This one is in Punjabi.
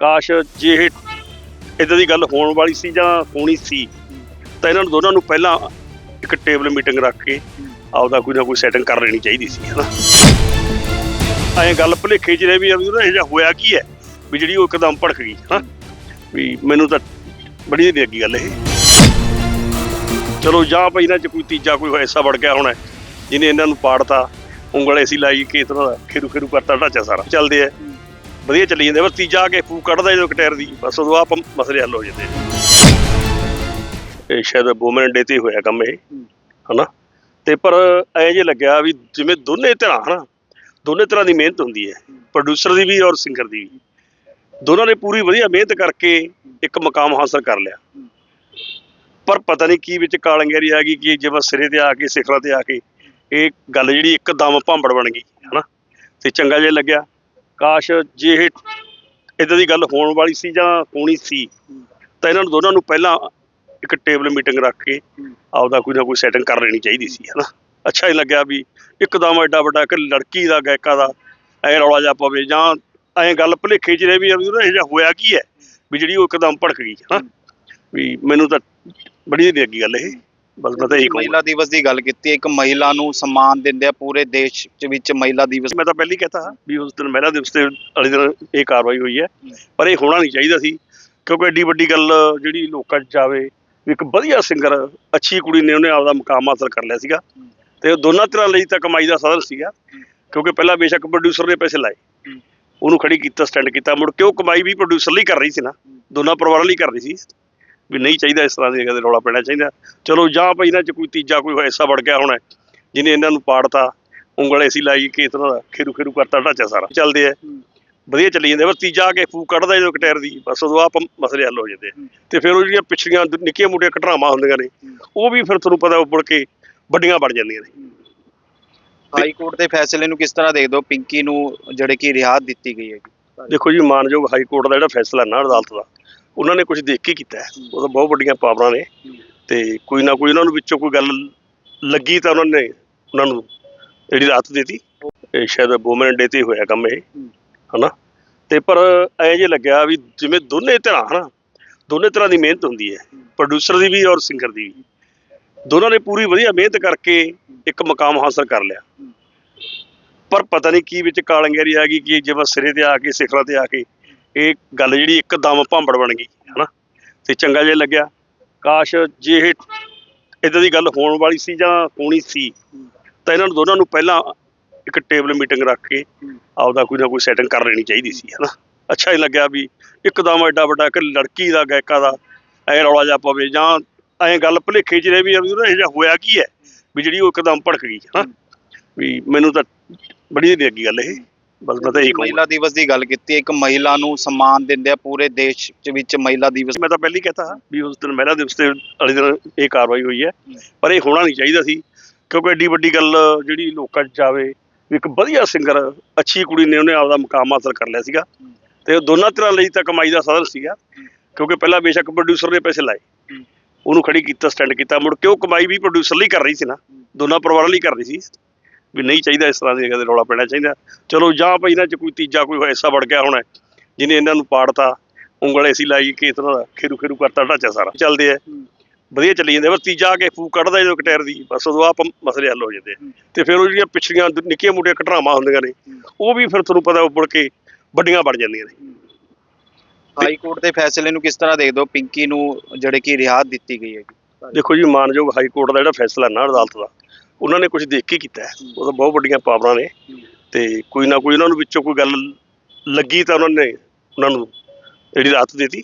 ਕਾਸ਼ ਜੇ ਇਹ ਇਦਾਂ ਦੀ ਗੱਲ ਹੋਣ ਵਾਲੀ ਸੀ ਜਾਂ ਹੋਣੀ ਸੀ, ਤਾਂ ਇਹਨਾਂ ਨੂੰ ਦੋਨਾਂ ਨੂੰ ਪਹਿਲਾਂ ਇੱਕ ਟੇਬਲ ਮੀਟਿੰਗ ਰੱਖ ਕੇ ਆਪਦਾ ਕੋਈ ਨਾ ਕੋਈ ਸੈਟਿੰਗ ਕਰ ਲੈਣੀ ਚਾਹੀਦੀ ਸੀ, ਹਨਾ? ਐਂ ਗੱਲ ਭੁਲੇਖੇ ਚ ਰਹੇ ਵੀ ਅਬ ਇਹ ਜਿਹਾ ਹੋਇਆ ਕੀ ਹੈ, ਵੀ ਜਿਹੜੀ ਉਹ ਇੱਕਦਮ ਭੜਕ ਗਈ, ਹਨਾ? ਵੀ ਮੈਨੂੰ ਤਾਂ ਬੜੀ ਦੇਰ ਅੱਗੀ ਗੱਲ ਇਹ। ਚਲੋ ਜਾਂ ਭਾਈ ਇਹਨਾਂ ਚ ਕੋਈ ਤੀਜਾ ਕੋਈ ਐਸਾ ਵੜ ਗਿਆ ਹੋਣਾ, ਜਿਹਨੇ ਇਹਨਾਂ ਨੂੰ ਪਾੜਤਾ, ਉਂਗਲ ਐਸੀ ਲਾਈ ਕਿ ਇਤਨਾ ਦਾ ਖੇਰੂ ਖੇਰੂ ਕਰਤਾ ਢਾਂਚਾ ਸਾਰਾ। ਚੱਲਦੇ ਆ। ਵਧੀਆ ਚੱਲੀ ਜਾਂਦੇ ਪਰ ਤੀਜਾ ਆ ਕੇ ਫੂਕ ਕੱਢਦਾ ਜਦੋਂ ਕਟੈਰ ਦੀ, ਬਸ ਉਦੋਂ ਆਪ ਮਸਲੇ ਹੱਲ ਹੋ ਜਾਂਦੇ ਇਹ ਸ਼ਾਇਦ ਵੂਮਨ ਡੇ ਤੇ ਹੋਇਆ ਕੰਮ ਇਹ, ਹਨਾ? ਤੇ ਪਰ ਐ ਜੇ ਲੱਗਿਆ ਵੀ ਜਿਵੇਂ ਦੋਨੇ ਤਰ੍ਹਾਂ, ਹਨਾ? ਦੋਨੇ ਤਰ੍ਹਾਂ ਦੀ ਮਿਹਨਤ ਹੁੰਦੀ ਹੈ ਪ੍ਰੋਡਿਊਸਰ ਦੀ ਵੀ ਔਰ ਸਿੰਗਰ ਦੀ ਵੀ। ਦੋਨਾਂ ਨੇ ਪੂਰੀ ਵਧੀਆ ਮਿਹਨਤ ਕਰਕੇ ਇੱਕ ਮਕਾਮ ਹਾਸਲ ਕਰ ਲਿਆ। ਪਰ ਪਤਾ ਨਹੀਂ ਕੀ ਵਿੱਚ ਕਾਲੰਗੇਰੀ ਆ ਗਈ, ਕਿ ਜਿਵੇਂ ਸਿਰੇ ਤੇ ਆ ਕੇ, ਸਿਖਰਾਂ ਤੇ ਆ ਕੇ, ਇਹ ਗੱਲ ਜਿਹੜੀ ਇੱਕਦਮ ਭਾਂਬੜ ਬਣ ਗਈ, ਹਨਾ? ਤੇ ਚੰਗਾ ਜਿਹਾ ਲੱਗਿਆ। ਕਾਸ਼ ਜੇ ਇਹ ਇਦਾਂ ਦੀ ਗੱਲ ਹੋਣ ਵਾਲੀ ਸੀ ਜਾਂ ਹੋਣੀ ਸੀ, ਤਾਂ ਇਹਨਾਂ ਨੂੰ ਦੋਨਾਂ ਨੂੰ ਪਹਿਲਾਂ ਇੱਕ ਟੇਬਲ ਮੀਟਿੰਗ ਰੱਖ ਕੇ ਆਪਦਾ ਕੋਈ ਨਾ ਕੋਈ ਸੈਟਿੰਗ ਕਰ ਲੈਣੀ ਚਾਹੀਦੀ ਸੀ, ਹਨਾ? ਅੱਛਾ ਹੀ ਲੱਗਿਆ ਵੀ ਇੱਕਦਮ ਐਡਾ ਵੱਡਾ ਇੱਕ ਲੜਕੀ ਦਾ, ਗਾਇਕਾ ਦਾ ਐ ਰੌਲਾ ਜਾ ਪਵੇ ਜਾਂ ਐਂ ਗੱਲ ਭੁਲੇਖੇ ਚ ਰਹੇ ਵੀ ਅਬ ਇਹ ਜਿਹਾ ਹੋਇਆ ਕੀ ਹੈ, ਵੀ ਜਿਹੜੀ ਉਹ ਇੱਕਦਮ ਭੜਕ ਗਈ, ਹਨਾ? ਵੀ ਮੈਨੂੰ ਤਾਂ ਬੜੀ ਦੇਰ ਅੱਗੀ ਗੱਲ ਇਹ। ਬਸ ਮੈਂ ਤਾਂ ਇਹੀ ਕਹੂੰਗਾ। ਮਹਿਲਾ ਦਿਵਸ ਦੀ ਗੱਲ ਕੀਤੀ ਇੱਕ ਮਹਿਲਾ ਨੂੰ ਸਨਮਾਨ ਦਿੰਦੇ ਆ ਪੂਰੇ ਦੇਸ਼ ਚ ਵਿੱਚ ਮਹਿਲਾ ਦਿਵਸ। ਮੈਂ ਤਾਂ ਪਹਿਲਾਂ ਕਹਤਾ ਵੀ ਉਸ ਦਿਨ ਮਹਿਲਾ ਦਿਵਸ ਤੇ ਵਾਲੇ ਦਿਨ ਇਹ ਕਾਰਵਾਈ ਹੋਈ ਹੈ ਪਰ ਇਹ ਹੋਣਾ ਨਹੀਂ ਚਾਹੀਦਾ ਸੀ ਕਿਉਂਕਿ ਐਡੀ ਵੱਡੀ ਗੱਲ ਜਿਹੜੀ ਲੋਕਾਂ 'ਚ ਜਾਵੇ ਵੀ ਇੱਕ ਵਧੀਆ ਸਿੰਗਰ ਅੱਛੀ ਕੁੜੀ ਨੇ ਉਹਨੇ ਆਪਦਾ ਮੁਕਾਮ ਹਾਸਲ ਕਰ ਲਿਆ ਸੀਗਾ ਤੇ ਉਹ ਦੋਨਾਂ ਤਰ੍ਹਾਂ ਲਈ ਤਾਂ ਕਮਾਈ ਦਾ ਸਾਧਨ ਸੀਗਾ ਕਿਉਂਕਿ ਪਹਿਲਾਂ ਬੇਸ਼ੱਕ ਪ੍ਰੋਡਿਊਸਰ ਨੇ ਪੈਸੇ ਲਾਏ ਉਹਨੂੰ ਖੜੀ ਕੀਤਾ ਸਟੈਂਡ ਕੀਤਾ ਮੁੜ ਕੇ ਉਹ ਕਮਾਈ ਵੀ ਪ੍ਰੋਡਿਊਸਰ ਲਈ ਕਰ ਰਹੀ ਸੀ ਨਾ ਦੋਨਾਂ ਪਰਿਵਾਰਾਂ ਲਈ ਕਰ ਰਹੀ ਸੀ। ਵੀ ਨਹੀਂ ਚਾਹੀਦਾ ਇਸ ਤਰ੍ਹਾਂ ਦੀ ਤੇ ਰੌਲਾ ਪੈਣਾ ਚਾਹੀਦਾ। ਚਲੋ ਜਾਂ ਭਾਈ ਇਹਨਾਂ 'ਚ ਕੋਈ ਤੀਜਾ ਕੋਈ ਐਸਾ ਵੜ ਗਿਆ ਹੋਣਾ ਜਿਹਨੇ ਇਹਨਾਂ ਨੂੰ ਪਾੜਤਾ ਉਂਗਲ ਐਸੀ ਲਾਈ ਕਿ ਇਤਨਾ ਦਾ ਖੇਰੂ ਖੇਰੂ ਕਰਤਾ ਢਾਂਚਾ ਸਾਰਾ। ਚੱਲਦੇ ਆ। ਵਧੀਆ ਚੱਲੀ ਜਾਂਦੇ ਪਰ ਤੀਜਾ ਆ ਕੇ ਫੂਕ ਕੱਢਦਾ ਜਦੋਂ ਕਟੈਰ ਦੀ ਬਸ ਉਦੋਂ ਆਪ ਮਸਲੇ ਹੱਲ ਹੋ ਜਾਂਦੇ। ਤੇ ਫਿਰ ਉਹ ਜਿਹੜੀਆਂ ਪਿਛਲੀਆਂ ਨਿੱਕੀਆਂ ਮੋਟੀਆਂ ਘਟਨਾਵਾਂ ਹੁੰਦੀਆਂ ਨੇ ਉਹ ਵੀ ਫਿਰ ਤੁਹਾਨੂੰ ਪਤਾ ਉੱਪੜ ਕੇ ਵੱਡੀਆਂ ਬਣ ਜਾਂਦੀਆਂ ਨੇ। ਹਾਈ ਕੋਰਟ ਦੇ ਫੈਸਲੇ ਨੂੰ ਕਿਸ ਤਰ੍ਹਾਂ ਦੇਖਦੇ ਹੋ? ਪਿੰਕੀ ਨੂੰ ਜਿਹੜੇ ਕਿ ਰਿਹਾਤ ਦਿੱਤੀ ਗਈ ਹੈ ਦੇਖੋ ਜੀ ਮਾਨਯੋਗ ਹਾਈ ਕੋਰਟ ਦਾ ਜਿਹੜਾ ਫੈਸਲਾ ਨਾ ਅਦਾਲਤ ਦਾ ਉਹਨਾਂ ਨੇ ਕੁਝ ਦੇਖ ਕੇ ਕੀਤਾ ਹੈ। ਉਹ ਤਾਂ ਬਹੁਤ ਵੱਡੀਆਂ ਪਾਵਰਾਂ ਨੇ। ਤੇ ਕੋਈ ਨਾ ਕੋਈ ਉਹਨਾਂ ਨੂੰ ਵਿੱਚੋਂ ਕੋਈ ਗੱਲ ਲੱਗੀ ਤਾਂ ਉਹਨਾਂ ਨੇ ਉਹਨਾਂ ਨੂੰ ਜਿਹੜੀ ਰਾਤ ਦੇਤੀ। ਇਹ ਸ਼ਾਇਦ ਵੂਮਨ ਡੇ ਤੇ ਹੋਇਆ ਕੰਮ ਇਹ, ਹਨਾ? ਤੇ ਪਰ ਐ ਜੇ ਲੱਗਿਆ ਵੀ ਜਿਵੇਂ ਦੋਨੇ ਤਰ੍ਹਾਂ, ਹਨਾ? ਦੋਨੇ ਤਰ੍ਹਾਂ ਦੀ ਮਿਹਨਤ ਹੁੰਦੀ ਹੈ। ਪ੍ਰੋਡਿਊਸਰ ਦੀ ਵੀ ਔਰ ਸਿੰਗਰ ਦੀ ਵੀ। ਦੋਨਾਂ ਨੇ ਪੂਰੀ ਵਧੀਆ ਮਿਹਨਤ ਕਰਕੇ ਇੱਕ ਮਕਾਮ ਹਾਸਲ ਕਰ ਲਿਆ। ਪਰ ਪਤਾ ਨਹੀਂ ਕੀ ਵਿੱਚ ਕਾਲੰਗੇਰੀ ਆ ਗਈ, ਕਿ ਜਿਵੇਂ ਸਿਰੇ ਤੇ ਆ ਕੇ, ਸਿਖਰਾਂ ਤੇ ਆ ਕੇ ਇਹ ਗੱਲ ਜਿਹੜੀ ਇੱਕਦਮ ਭਾਂਬੜ ਬਣ ਗਈ, ਹਨਾ? ਤੇ ਚੰਗਾ ਜਿਹਾ ਲੱਗਿਆ। ਕਾਸ਼ ਜੇ ਇਹ ਇਦਾਂ ਦੀ ਗੱਲ ਹੋਣ ਵਾਲੀ ਸੀ ਜਾਂ ਹੋਣੀ ਸੀ, ਤਾਂ ਇਹਨਾਂ ਨੂੰ ਦੋਨਾਂ ਨੂੰ ਪਹਿਲਾਂ ਇੱਕ ਟੇਬਲ ਮੀਟਿੰਗ ਰੱਖ ਕੇ ਆਪਦਾ ਕੋਈ ਨਾ ਕੋਈ ਸੈਟਿੰਗ ਕਰ ਲੈਣੀ ਚਾਹੀਦੀ ਸੀ, ਹਨਾ? ਅੱਛਾ ਹੀ ਲੱਗਿਆ ਵੀ ਇੱਕਦਮ ਐਡਾ ਵੱਡਾ ਇੱਕ ਲੜਕੀ ਦਾ, ਗਾਇਕਾ ਦਾ ਐ ਰੌਲਾ ਜਾ ਪਵੇ ਜਾਂ ਐਂ ਗੱਲ ਭੁਲੇਖੇ ਚ ਰਹੇ ਵੀ ਅਬ ਇਹ ਜਿਹਾ ਹੋਇਆ ਕੀ ਹੈ? ਵੀ ਜਿਹੜੀ ਉਹ ਇੱਕਦਮ ਭੜਕ ਗਈ, ਹਨਾ? ਵੀ ਮੈਨੂੰ ਤਾਂ ਬੜੀ ਦੇਰ ਅੱਗੀ ਗੱਲ ਇਹ। ਬਸ ਮੈਂ ਤਾਂ ਇਹੀ ਕਹੂੰਗਾ। ਮਹਿਲਾ ਦਿਵਸ ਦੀ ਗੱਲ ਕੀਤੀ ਇੱਕ ਮਹਿਲਾ ਨੂੰ ਸਨਮਾਨ ਦਿੰਦੇ ਆ ਪੂਰੇ ਦੇਸ਼ ਚ ਵਿੱਚ ਮਹਿਲਾ ਦਿਵਸ। ਮੈਂ ਤਾਂ ਪਹਿਲਾਂ ਕਹਤਾ ਵੀ ਉਸ ਦਿਨ ਮਹਿਲਾ ਦਿਵਸ ਤੇ ਵਾਲੇ ਦਿਨ ਇਹ ਕਾਰਵਾਈ ਹੋਈ ਹੈ ਪਰ ਇਹ ਹੋਣਾ ਨਹੀਂ ਚਾਹੀਦਾ ਸੀ ਕਿਉਂਕਿ ਐਡੀ ਵੱਡੀ ਗੱਲ ਜਿਹੜੀ ਲੋਕਾਂ 'ਚ ਜਾਵੇ ਵੀ ਇੱਕ ਵਧੀਆ ਸਿੰਗਰ ਅੱਛੀ ਕੁੜੀ ਨੇ ਉਹਨੇ ਆਪਦਾ ਮੁਕਾਮ ਹਾਸਲ ਕਰ ਲਿਆ ਸੀਗਾ। ਤੇ ਉਹ ਦੋਨਾਂ ਤਰ੍ਹਾਂ ਲਈ ਤਾਂ ਕਮਾਈ ਦਾ ਸਾਧਨ ਸੀਗਾ ਕਿਉਂਕਿ ਪਹਿਲਾਂ ਬੇਸ਼ੱਕ ਪ੍ਰੋਡਿਊਸਰ ਨੇ ਪੈਸੇ ਲਾਏ ਉਹਨੂੰ ਖੜੀ ਕੀਤਾ ਸਟੈਂਡ ਕੀਤਾ ਮੁੜ ਕੇ ਉਹ ਕਮਾਈ ਵੀ ਪ੍ਰੋਡਿਊਸਰ ਲਈ ਕਰ ਰਹੀ ਸੀ ਨਾ ਦੋਨਾਂ ਪਰਿਵਾਰਾਂ ਲਈ ਕਰ ਰਹੀ ਸੀ। ਵੀ ਨਹੀਂ ਚਾਹੀਦਾ ਇਸ ਤਰ੍ਹਾਂ ਦੀ ਤੇ ਰੌਲਾ ਪੈਣਾ ਚਾਹੀਦਾ। ਚਲੋ ਜਾਂ ਭਾਈ ਇਹਨਾਂ 'ਚ ਕੋਈ ਤੀਜਾ ਕੋਈ ਐਸਾ ਵੜ ਗਿਆ ਹੋਣਾ ਜਿਹਨੇ ਇਹਨਾਂ ਨੂੰ ਪਾੜਤਾ ਉਂਗਲ ਐਸੀ ਲਾਈ ਕਿ ਇਤਨਾ ਦਾ ਖੇਰੂ ਖੇਰੂ ਕਰਤਾ ਢਾਂਚਾ ਸਾਰਾ। ਚੱਲਦੇ ਆ। ਵਧੀਆ ਚੱਲੀ ਜਾਂਦੇ ਪਰ ਤੀਜਾ ਆ ਕੇ ਫੂਕ ਕੱਢਦਾ ਜਦੋਂ ਕਟੈਰ ਦੀ ਬਸ ਉਦੋਂ ਆਪ ਮਸਲੇ ਹੱਲ ਹੋ ਜਾਂਦੇ ਆ। ਤੇ ਫਿਰ ਉਹ ਜਿਹੜੀਆਂ ਪਿਛਲੀਆਂ ਨਿੱਕੀਆਂ ਮੋਟੀਆਂ ਘਟਨਾਵਾਂ ਹੁੰਦੀਆਂ ਨੇ ਉਹ ਵੀ ਫਿਰ ਤੁਹਾਨੂੰ ਪਤਾ ਉੱਪੜ ਕੇ ਵੱਡੀਆਂ ਬਣ ਜਾਂਦੀਆਂ ਨੇ। ਹਾਈ ਕੋਰਟ ਦੇ ਫੈਸਲੇ ਨੂੰ ਕਿਸ ਤਰ੍ਹਾਂ ਦੇਖਦੇ ਹੋ ਪਿੰਕੀ ਨੂੰ ਜਿਹੜੇ ਕਿ ਰਿਹਾਤ ਦਿੱਤੀ ਗਈ ਹੈ ਦੇਖੋ ਜੀ ਮਾਨਯੋਗ ਹਾਈ ਕੋਰਟ ਦਾ ਜਿਹੜਾ ਫੈਸਲਾ ਨਾ ਅਦਾਲਤ ਦਾ ਉਹਨਾਂ ਨੇ ਕੁਝ ਦੇਖ ਕੇ ਕੀਤਾ ਹੈ। ਉਹ ਤਾਂ ਬਹੁਤ ਵੱਡੀਆਂ ਪਾਵਰਾਂ ਨੇ। ਤੇ ਕੋਈ ਨਾ ਕੋਈ ਉਹਨਾਂ ਨੂੰ ਵਿੱਚੋਂ ਕੋਈ ਗੱਲ ਲੱਗੀ ਤਾਂ ਉਹਨਾਂ ਨੇ, ਉਹਨਾਂ ਨੂੰ ਜਿਹੜੀ ਰਾਤ ਦੇਤੀ।